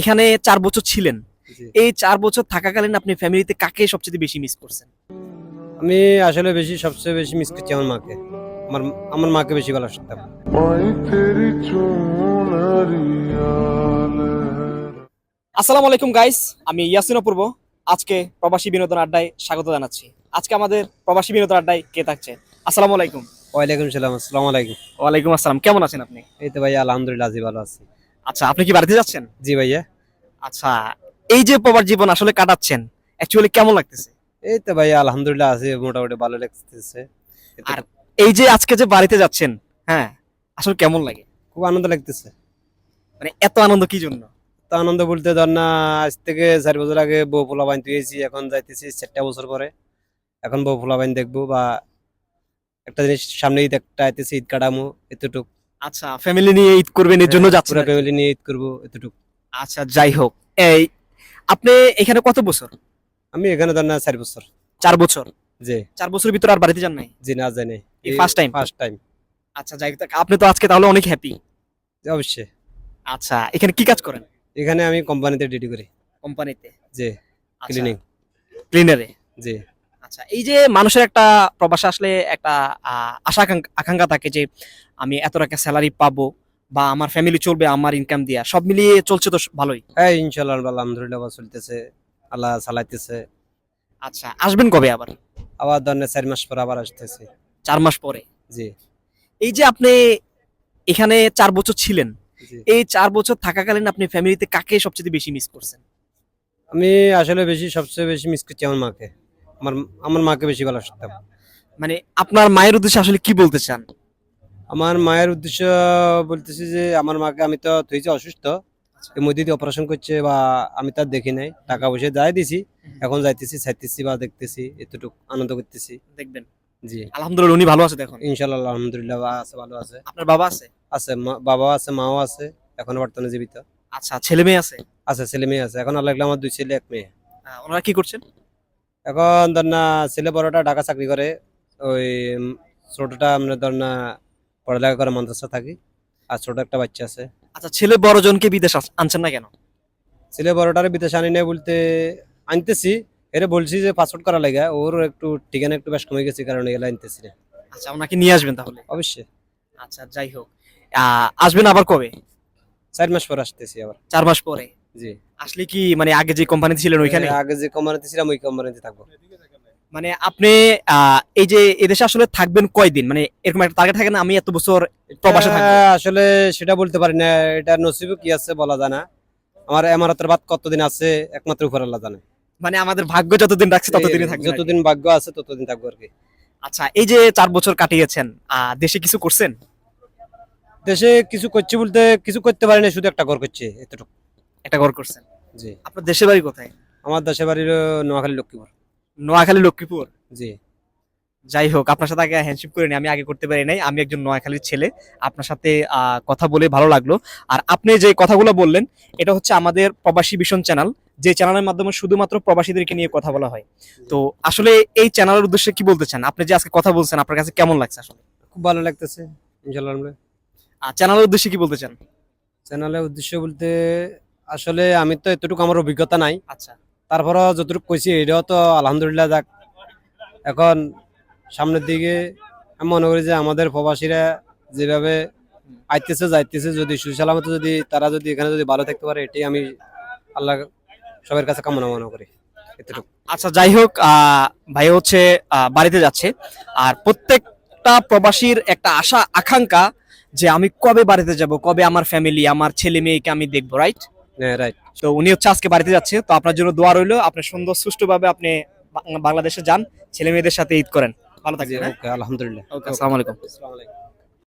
এখানে চার বছর ছিলেন। এই চার বছর থাকাকালীন আপনি ফ্যামিলিতে কাকে সবচেয়ে বেশি মিস করছেন? আমি আসলে বেশি সবচেয়ে বেশি মিস করছি আমার মাকে। আমার আমার মাকে বেশি ভালো শুনতাম আসসালামু আলাইকুম গাইস আমি ইয়াসিন অপূর্ব। আজকে প্রবাসী বিনোদন আড্ডায় স্বাগত জানাচ্ছি। আজকে আমাদের প্রবাসী বিনোদন আড্ডায় কে থাকছে? আসসালামু আলাইকুম। ওয়ালাইকুম সালাম আসসালামু আলাইকুম। ওয়ালাইকুম আসসালাম। কেমন আছেন আপনি? এই তো ভাই আলহামদুলিল্লাহ আছি ভালো আছি। আচ্ছা আপনি কি বাড়িতে যাচ্ছেন? জি ভাইয়া। আচ্ছা এই যে প্রবার জীবন আসলে কাটাচ্ছেন অ্যাকচুয়ালি কেমন লাগতেছে? এই তো ভাইয়া আলহামদুলিল্লাহ আছি মোটামুটি ভালো লাগতেছে। আর এই যে আজকে যে বাড়িতে যাচ্ছেন হ্যাঁ আসলে কেমন লাগে? খুব আনন্দ লাগতেছে। মানে এত আনন্দ কি জন্য? তো আনন্দ বলতে ধর না আজ থেকে চার বছর আগে বউ পোলা বাইন তুইছি এখন যাইতেছি চারটা বছর পরে। এখন বউ পোলা বাইন দেখব বা একটা জিনিস সামনে ঈদ একটা আইতেছে ঈদ কাটামো এতটুক। আচ্ছা ফ্যামিলি নিয়ে ঈদ করবেন এর জন্য যাচ্ছেন পুরো ফ্যামিলি নিয়ে ঈদ করব এতটুক। আচ্ছা যাই হোক। এই আপনি এখানে কত বছর? আমি এখানে ধর না চার বছর। চার বছর? জি। চার বছরের ভিতরে আর বাড়িতে যান নাই? জি না জানি এই first time? ফার্স্ট টাইম আচ্ছা যাই হোক আপনি তো আজকে তাহলে অনেক হ্যাপি অবশ্যই। আচ্ছা এখানে কি কাজ করেন? এখানে আমি কোম্পানিতে ডিউটি করি। কোম্পানিতে জি ক্লিনিং ক্লিনারে জি। আচ্ছা এই যে মানুষের একটা প্রবাসে আসলে একটা আশা আকাঙ্ক্ষা- থাকে যে আমি এত টাকা স্যালারি পাবো বা আমার ফ্যামিলি চলবে আমার ইনকাম দিয়া সব মিলিয়ে চলছে তো ভালোই? হ্যাঁ ইনশাল্লাহ আলহামদুলিল্লাহ চলতেছে। আল্লাহ চালাইতেছে। আচ্ছা আসবেন কবে আবার? আবার ধরেন চার মাস পর আবার আসতেছে। চার মাস পরে? জি। এই যে আপনি এখানে চার বছর ছিলেন এই চার বছর থাকাকালীন আপনি ফ্যামিলিতে কাকে সবচেয়ে বেশি মিস করছেন? আমি আসলে বেশি সবচেয়ে বেশি মিস করছি আমার মাকে। আমার আমার মাকে বেশি ভালোবাসতাম মানে আপনার মায়ের উদ্দেশ্যে আসলে কি বলতে চান? আমার মায়ের উদ্দেশ্য বলতেছি যে আমার মাকে আমি তো তুইছি অসুস্থ। এই মধ্যে দিয়ে অপারেশন করছে বা আমি তার দেখি নাই। টাকা পয়সা যাই দিছি এখন যাইতেছি চাইতেছি বা দেখতেছি এতটুকু আনন্দ করতেছি। দেখবেন। জি। আলহামদুলিল্লাহ উনি ভালো আছে দেখুন। ইনশাল্লাহ আলহামদুলিল্লাহ বা আছে ভালো আছে। আপনার বাবা আছে? আছে মা- বাবাও আছে মাও আছে এখন বর্তমানে জীবিত। আচ্ছা ছেলে মেয়ে আছে? আচ্ছা ছেলে মেয়ে আছে এখন আল্লাহ আমার দুই ছেলে এক মেয়ে। ওনারা কি করছেন? এখন ধর না ছেলে বড়টা ঢাকা চাকরি করে ওই ছোটটা আমরা ধর না পড়ালেখা করে মাদ্রাসা থাকি আর ছোট একটা বাচ্চা আছে। আচ্ছা ছেলে বড় জনকে বিদেশ আনছেন না কেন? ছেলে বড়টারে বিদেশে আনি নাই বলতে আনতেছি এরে বলছি যে পাসপোর্ট করা লাগে ওর একটু ঠিকানা একটু বেশ কমে গেছে কারণে এগুলো আনতেছি না আচ্ছা ওনাকে নিয়ে আসবেন তাহলে? অবশ্যই। আচ্ছা যাই হোক। আসবেন আবার কবে? চার মাস পর আসতেছি আবার। চার মাস পরে। জি। আসলে কি মানে আগে যে কোম্পানিতে ছিলেন ওইখানে? আগে যে কোম্পানিতে ছিলাম ওই কোম্পানিতে থাকব। মানে আপনি এই যে এদেশে আসলে থাকবেন কয়দিন? মানে এরকম একটা টার্গেট থাকে না আমি এত বছর প্রবাসে থাকব। আসলে সেটা বলতে পারি না এটা নসিবে কি আছে বলা যায় না। আমার এমারতের বাদ কতদিন আছে একমাত্র উপর আল্লাহ জানে। মানে আমাদের ভাগ্য যতদিন রাখছে ততদিনই থাকবে যতদিন ভাগ্য আছে ততদিন থাকব আর কি। আচ্ছা এই যে চার বছর কাটিয়েছেন দেশে কিছু করছেন? দেশে কিছু করছে বলতে কিছু করতে পারি না শুধু একটা ঘর করছে এতটুকু। একটা ঘর করছেন। জি। আপনার দেশের বাড়ি কোথায়? আমার দেশের বাড়ির নোয়াখালী লক্ষ্মীপুর। নোয়াখালী লক্ষ্মীপুর? জি। যাই হোক আপনার সাথে আগে হ্যান্ডশিপ করে নিই। আমি আগে করতে পারি নাই। আমি একজন নোয়াখালীর ছেলে। আপনার সাথে কথা বলে ভালো লাগল। আর আপনি যে কথাগুলো বললেন এটা হচ্ছে আমাদের প্রবাসী ভীষণ চ্যানেল। যে চ্যানেলের মাধ্যমে শুধুমাত্র প্রবাসীদেরকে নিয়ে কথা বলা হয়। তো আসলে এই চ্যানেলের উদ্দেশ্যে কি বলতে চান? আপনি যে আজকে কথা বলছেন আপনার কাছে কেমন লাগছে আসলে? খুব ভালো লাগতেছে ইনশাল্লাহ আর চ্যানেলের উদ্দেশ্যে কি বলতে চান? চ্যানেলের উদ্দেশ্য বলতে আসলে আমি তো এতটুকু আমার অভিজ্ঞতা নাই। আচ্ছা। তারপরও যতটুকু কইছি এটাও তো আলহামদুলিল্লাহ যাক। এখন সামনের দিকে আমি মনে করি যে আমাদের প্রবাসীরা যেভাবে আইতেছে যাইতেছে যদি সুসালামত যদি তারা যদি এখানে যদি ভালো থাকতে পারে এটাই আমি আল্লাহ সবার কাছে কামনা মনে করি। এতটুকু। আচ্ছা যাই হোক আহ, ভাই হচ্ছে বাড়িতে যাচ্ছে। আর প্রত্যেকটা প্রবাসীর একটা আশা আকাঙ্ক্ষা যে আমি কবে বাড়িতে যাব কবে আমার ফ্যামিলি আমার ছেলে মেয়েকে আমি দেখব রাইট রাইট তো উনি হচ্ছে আজকে বাড়িতে যাচ্ছে তো আপনার জন্য দোয়া রইল। আপনি সুন্দর সুষ্ঠুভাবে আপনি বাংলাদেশে যান। ছেলে মেয়েদের সাথে ঈদ করেন। ভালো থাকবেন হ্যাঁ? আলহামদুলিল্লাহ। আসসালামু আলাইকুম। আসসালামু আলাইকুম।